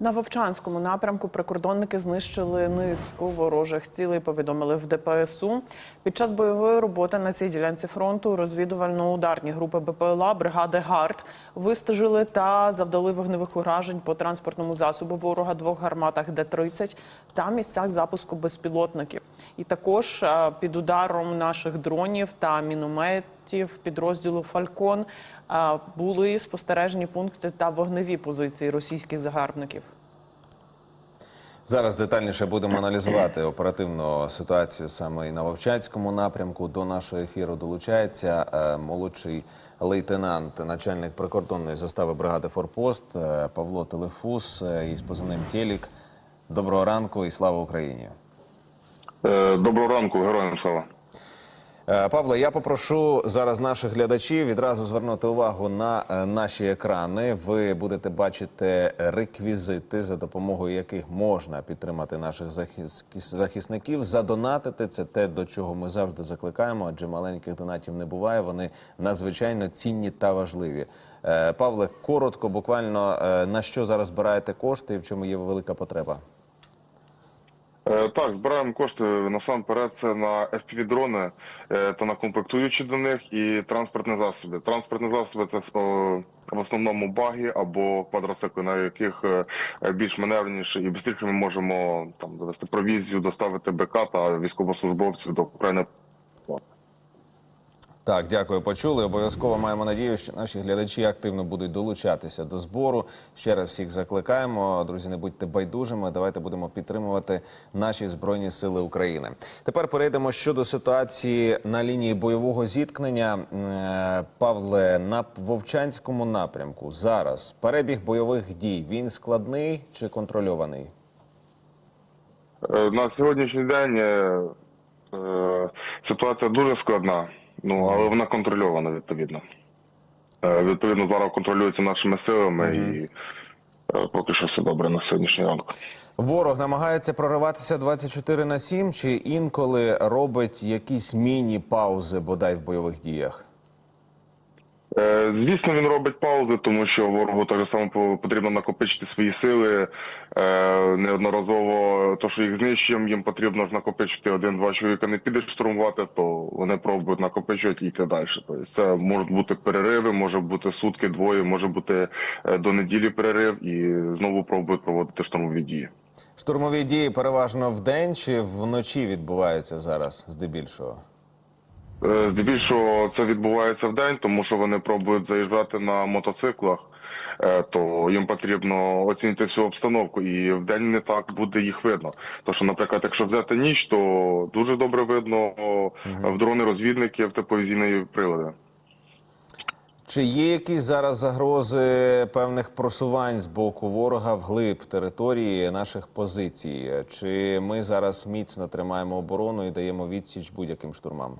На Вовчанському напрямку прикордонники знищили низку ворожих цілей. Повідомили в ДПСУ. Під час бойової роботи на цій ділянці фронту розвідувально-ударні групи БПЛА бригади ГАРД вистежили та завдали вогневих уражень по транспортному засобу ворога двох гарматах Д-30 та місцях запуску безпілотників. І також е, під ударом наших дронів та мінометів підрозділу Фалькон е, були спостережені пункти та вогневі позиції російських загарбників. Зараз детальніше будемо аналізувати оперативну ситуацію саме і на Вовчанському напрямку. До нашого ефіру долучається е, молодший лейтенант, начальник прикордонної застави бригади Форпост Павло Телефус із позивним Телік. Доброго ранку і слава Україні. Е, Доброго ранку, героям слава. Е, Павло, я попрошу зараз наших глядачів відразу звернути увагу на е, наші екрани. Ви будете бачити реквізити, за допомогою яких можна підтримати наших захис- захисників. Задонатити це те, до чого ми завжди закликаємо, адже маленьких донатів не буває. Вони надзвичайно цінні та важливі. Павле, коротко, буквально на що зараз збираєте кошти і в чому є велика потреба? Е, Так, збираємо кошти насамперед це на FPV-дрони е, та на комплектуючі до них і транспортні засоби. Транспортні засоби це в основному баги або квадроцикли, на яких е, більш маневреніше і швидше ми можемо там довести провізію, доставити БК та військовослужбовців до України. Так, дякую, почули. Обов'язково маємо надію, що наші глядачі активно будуть долучатися до збору. Ще раз всіх закликаємо. Друзі, не будьте байдужими. Давайте будемо підтримувати наші збройні сили України. Тепер перейдемо щодо ситуації на лінії бойового зіткнення. Е, Павле, на Вовчанському напрямку зараз перебіг бойових дій він складний чи контрольований? Е, На сьогоднішній день е, ситуація дуже складна, ну але вона контрольована відповідно. Е, Відповідно, зараз контролюється нашими силами і е, поки що все добре на сьогоднішній ранок. Ворог намагається прориватися 24 на 7 чи інколи робить якісь міні-паузи бодай в бойових діях? Е, Звісно, він робить паузи, тому що ворогу так само потрібно накопичити свої сили. Е, Неодноразово, то, що їх знищуємо, їм потрібно ж накопичити один-два чоловіка. Не підеш штурмувати, то вони пробують накопичувати і йти далі. Тобто це можуть бути перериви, може бути сутки, двоє, може бути е, до неділі перерив, і знову пробують проводити штурмові дії. Штурмові дії переважно вдень чи вночі відбуваються зараз, здебільшого? Е, Здебільшого це відбувається в день, тому що вони пробують заїжджати на мотоциклах, е, то їм потрібно оцінити всю обстановку, і в день не так буде їх видно. То що, наприклад, якщо взяти ніч, то дуже добре видно в дрони розвідників тепловізійної прилади. Чи є якісь зараз загрози певних просувань з боку ворога вглиб території наших позицій? Чи ми зараз міцно тримаємо оборону і даємо відсіч будь-яким штурмам?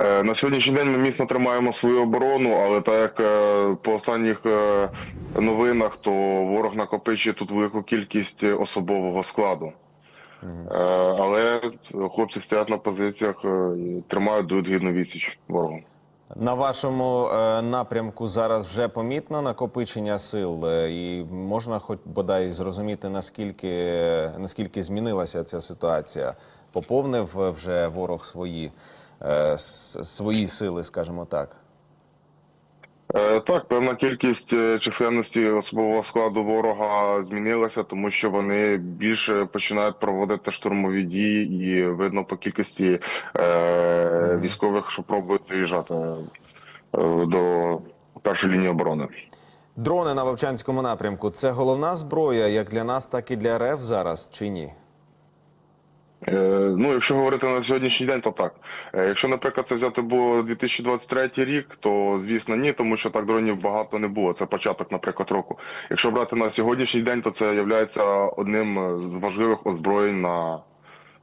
Е, На сьогоднішній день ми міцно тримаємо свою оборону, але так як е, по останніх е, новинах, то ворог накопичує тут велику кількість особового складу. Але хлопці стоять на позиціях і тримають дають гідну відсіч ворогу. На вашому е, напрямку зараз вже помітно накопичення сил, е, і можна хоч бодай зрозуміти, наскільки, наскільки змінилася ця ситуація. Поповнив е, вже ворог свої, свої сили, скажімо так. Так, певна кількість численності особового складу ворога змінилася, тому що вони більше починають проводити штурмові дії, і видно по кількості військових, що пробують заїжджати е, до першої лінії оборони. Дрони на Вовчанському напрямку це головна зброя як для нас, так і для РФ зараз, чи ні? Е, Ну, якщо говорити на сьогоднішній день, то так. Е, Якщо, наприклад, це взяти було 2023 рік, то звісно ні, тому що так дронів багато не було. Це початок, наприклад, року. Якщо брати на сьогоднішній день, то це є одним з важливих озброєнь на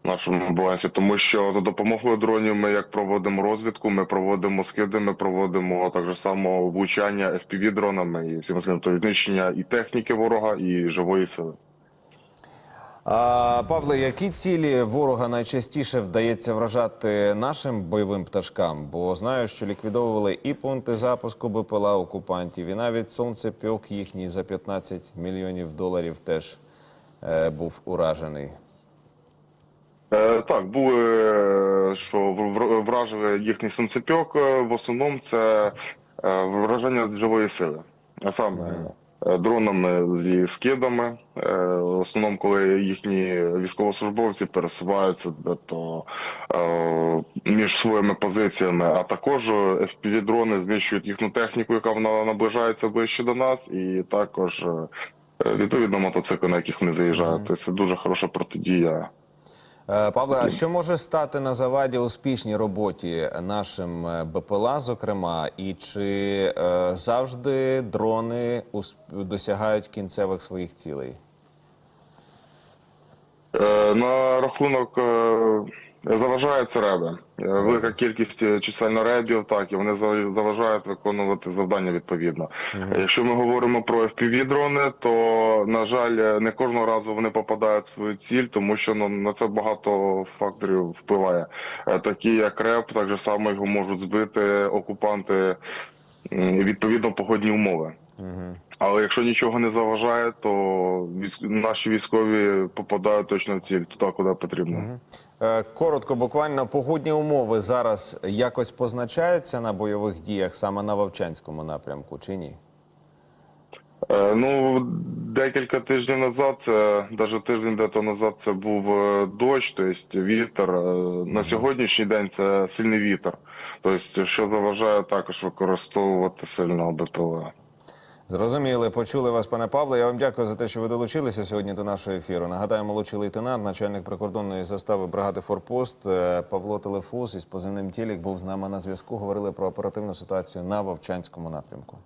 нашому балансі, тому що за допомогою дронів ми як проводимо розвідку, ми проводимо скиди, ми проводимо так само влучання fpv дронами і всім іншим, тобто знищення і техніки ворога, і живої сили. А, Павле, які цілі ворога найчастіше вдається вражати нашим бойовим пташкам? Бо знаю, що ліквідовували і пункти запуску БПЛА окупантів, і навіть сонцепьок їхній за 15 мільйонів доларів теж е, був уражений. Е, так, були, е, що вражили їхній сонцепьок. е, В основному це враження з живої сили. А саме дронами зі скидами. В основному, коли їхні військовослужбовці пересуваються то між своїми позиціями, а також FPV-дрони знищують їхню техніку, яка вона наближається ближче до нас, і також відповідно мотоцикли, на яких вони заїжджають. Тобто Це дуже хороша протидія. Е, Павле, а що може стати на заваді успішній роботі нашим е, БПЛА, зокрема, і чи е, завжди дрони досягають кінцевих своїх цілей? На рахунок заважають реби. Е, Велика кількість е, чисельно ребів, так, і вони за- заважають виконувати завдання відповідно. Е, Якщо ми говоримо про FPV-дрони, то, на жаль, не кожного разу вони попадають в свою ціль, тому що ну, на це багато факторів впливає. Такі як реб, так же само його можуть збити окупанти, відповідно, погодні умови. Але якщо нічого не заважає, то військ... наші військові попадають точно в ціль туди, куди потрібно. Е, Коротко, буквально погодні умови зараз якось позначаються на бойових діях саме на Вовчанському напрямку, чи ні? Е, ну, декілька тижнів назад, е, навіть тиждень дето назад, це був е, дощ, тобто вітер. Е, На сьогоднішній день це сильний вітер. Тобто, що заважає також використовувати сильного БПЛА. Зрозуміли, почули вас, пане Павле. Я вам дякую за те, що ви долучилися сьогодні до нашого ефіру. Нагадаю, молодший лейтенант, начальник прикордонної застави бригади Форпост е, Павло Телефос із позивним Тілік був з нами на зв'язку. Говорили про оперативну ситуацію на Вовчанському напрямку.